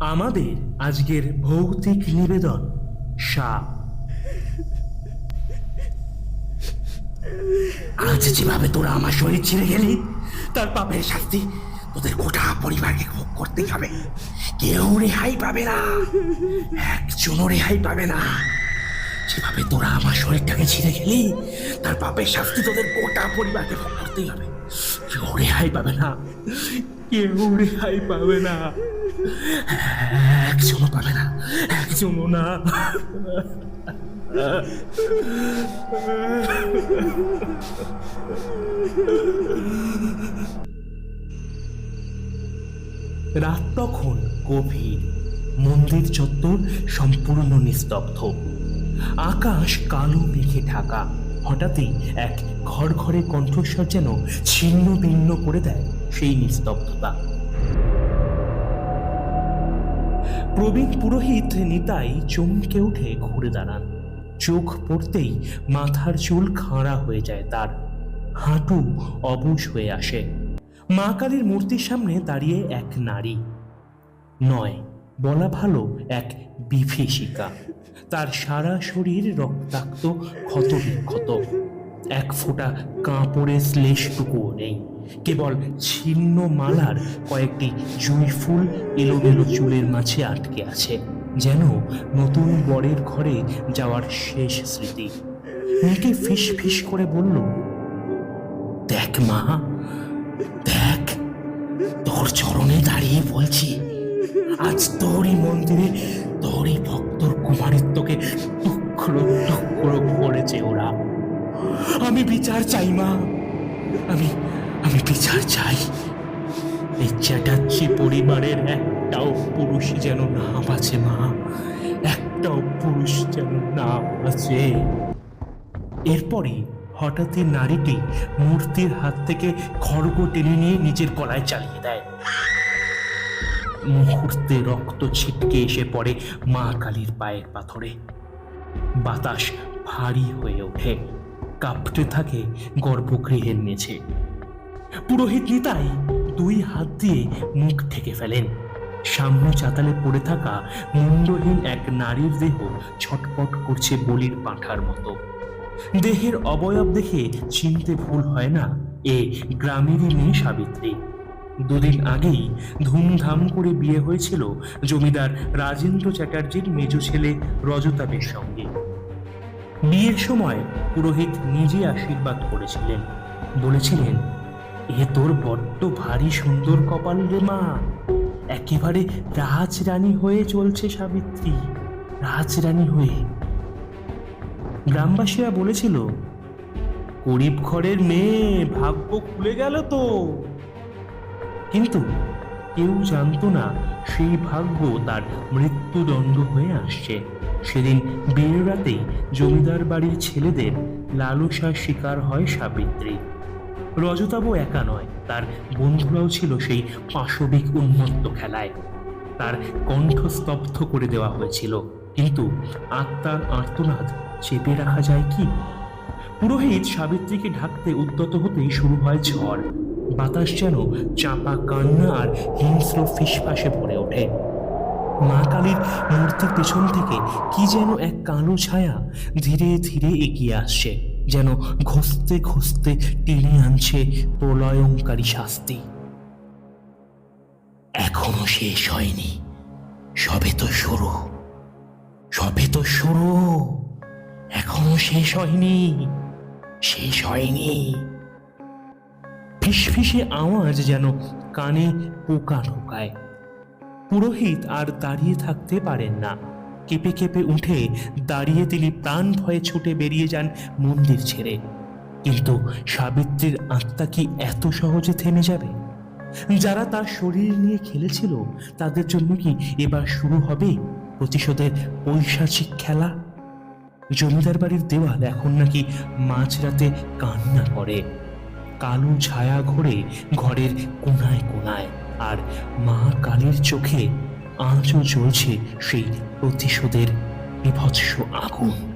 আমাদের আজকের ভৌতিক নিবেদন সাপ আজ যেভাবে তোরা আমার শরীর ছিঁড়ে গেলি, তার পাপের শাস্তি তোদের গোটা পরিবারকে ভোগ করতেই হবে। কেউ রেহাই পাবে না, একজনও রেহাই পাবে না। যেভাবে তোরা আমার শরীরটাকে ছিঁড়ে গেলি, তার পাপের শাস্তি তোদের গোটা পরিবারকে ভোগ করতেই হবে। কেউ রেহাই পাবে না, কেউ রেহাই পাবে না। পাবে না। না। রাত তখন গভীর। মন্দির চত্বর সম্পূর্ণ নিস্তব্ধ। আকাশ কালো মেঘে ঢাকা। হঠাৎই এক ঘর ঘরে কণ্ঠস্বর যেন ছিন্ন ভিন্ন করে দেয় সেই নিস্তব্ধতা। প্রবীণ পুরোহিত নিতাই চমকে উঠে ঘুরে দাঁড়ান। চোখ পড়তেই মাথার চুল খাঁড়া হয়ে যায় তার। হাঁটু অবশ হয়ে আসে। মা কালীর মূর্তির সামনে দাঁড়িয়ে এক নারী। নয়, বলা ভালো, এক বিভীষিকা। তার সারা শরীর রক্তাক্ত ক্ষত বিক্ষত এক ফোঁটা কাঁপড়ে শ্লেষটুকুও নেই। কেবল ছিন্ন মালার কয়েকটি জুঁই ফুল এলোমেলো চুলের মাঝে আটকে আছে, যেন নতুন বরের ঘরে যাওয়ার শেষ স্মৃতি। মেয়েকে ফিস ফিস করে বলল, দেখ মা, দেখ, তোর চরণে দাঁড়িয়ে বলছি, আজ তোরই মন্দিরে তোরই ভক্তর কুমারিত্বকে টুকরো টুকরো করেছে ওরা। আমি বিচার চাই মা, আমি আমি বিচার চাই। এই চ্যাটার্জি পরিবারের একটাও পুরুষ যেন না বাঁচে, মা। একটাও পুরুষ যেন না বাঁচে। এরপরে হঠাৎই নারীটি মূর্তির হাত থেকে খড়গ টেনে নিয়ে নিজের গলায় চালিয়ে দেয়। মুহূর্তে রক্ত ছিটকে এসে পড়ে মা কালীর পায়ের পাথরে। বাতাস ভারী হয়ে ওঠে। কাঁপতে থাকে গর্ভগৃহের নিচে। পুরোহিত নিতাই দুই হাত দিয়ে মুখ ঢেকে ফেলেন। সামনে চাতালে পড়ে থাকা মুন্ডহীন এক নারীর দেহ ছটপট করছে বলির পাঁঠার মতো। দেহের অবয়ব দেখে চিনতে ভুল হয় না এ গ্রামেরই মেয়ে সাবিত্রী। দুদিন আগেই ধুমধাম করে বিয়ে হয়েছিল জমিদার রাজেন্দ্র চ্যাটার্জির মেজ ছেলে রজতাবের সঙ্গে। বিয়ের সময় পুরোহিত নিজে আশীর্বাদ করেছিলেন। বলেছিলেন এ তোর বড্ড ভারী সুন্দর কপাল রে মা। একেবারে রাজরানী হয়ে চলছে সাবিত্রী, রাজরানী হয়ে। গ্রামবাসীরা বলেছিল, গরিব ঘরের মেয়ে, ভাগ্য খুলে গেল তো। কিন্তু কেউ জানতো না সেই ভাগ্য তার মৃত্যুদণ্ড হয়ে আসছে। সেদিন বিয়ের রাতেই জমিদার বাড়ির ছেলেদের লালসার শিকার হয় সাবিত্রী। রজতাবু একা নয়, তার বন্ধুরাও ছিল সেই পাশবিক উন্মত্ত খেলায়। তার কণ্ঠ স্তব্ধ করে দেওয়া হয়েছিল, কিন্তু আত্মার আর্তনাদ চেপে রাখা যায় কি? পুরোহিত সাবিত্রীকে ঢাকতে উদ্যত হতেই শুরু হয় ঝড়। বাতাস যেন চাপা কান্না আর হিংস্র ফিসফাসে ভরে ওঠে। মা কালীর মূর্তির পেছন থেকে কি যেন এক কালো ছায়া ধীরে ধীরে এগিয়ে আসছে। যেন ঘষতে ঘষতে টেনে আনছে প্রলয়ঙ্কারী শাস্তি। এখনও শেষ হয়নি। সবে তো শুরু। সবে তো শুরু। এখনও শেষ হয়নি। শেষ হয়নি। ফিসফিসে আওয়াজ যেন কানে পোকা ঢোকায়। পুরোহিত আর দাঁড়িয়ে থাকতে পারেন না। কেঁপে কেঁপে উঠে দাঁড়িয়ে তিনি প্রাণ ভয়ে ছুটে বেরিয়ে যান মন্দির ছেড়ে। কিন্তু সাবিত্রীর আত্মা কি এত সহজে থেমে যাবে? যারা তার শরীর নিয়ে খেলেছিল, তাদের জন্য কি এবার শুরু হবে প্রতিশোধের পৈশাচিক খেলা? জমিদার বাড়ির দেওয়াল এখন নাকি মাঝরাতে কান্না করে। কালো ছায়া ঘোরে ঘরের কোনায় কোনায় আর মা কালীর চোখে আজও চলছে সেই প্রতিশোধের বিভৎস আগুন।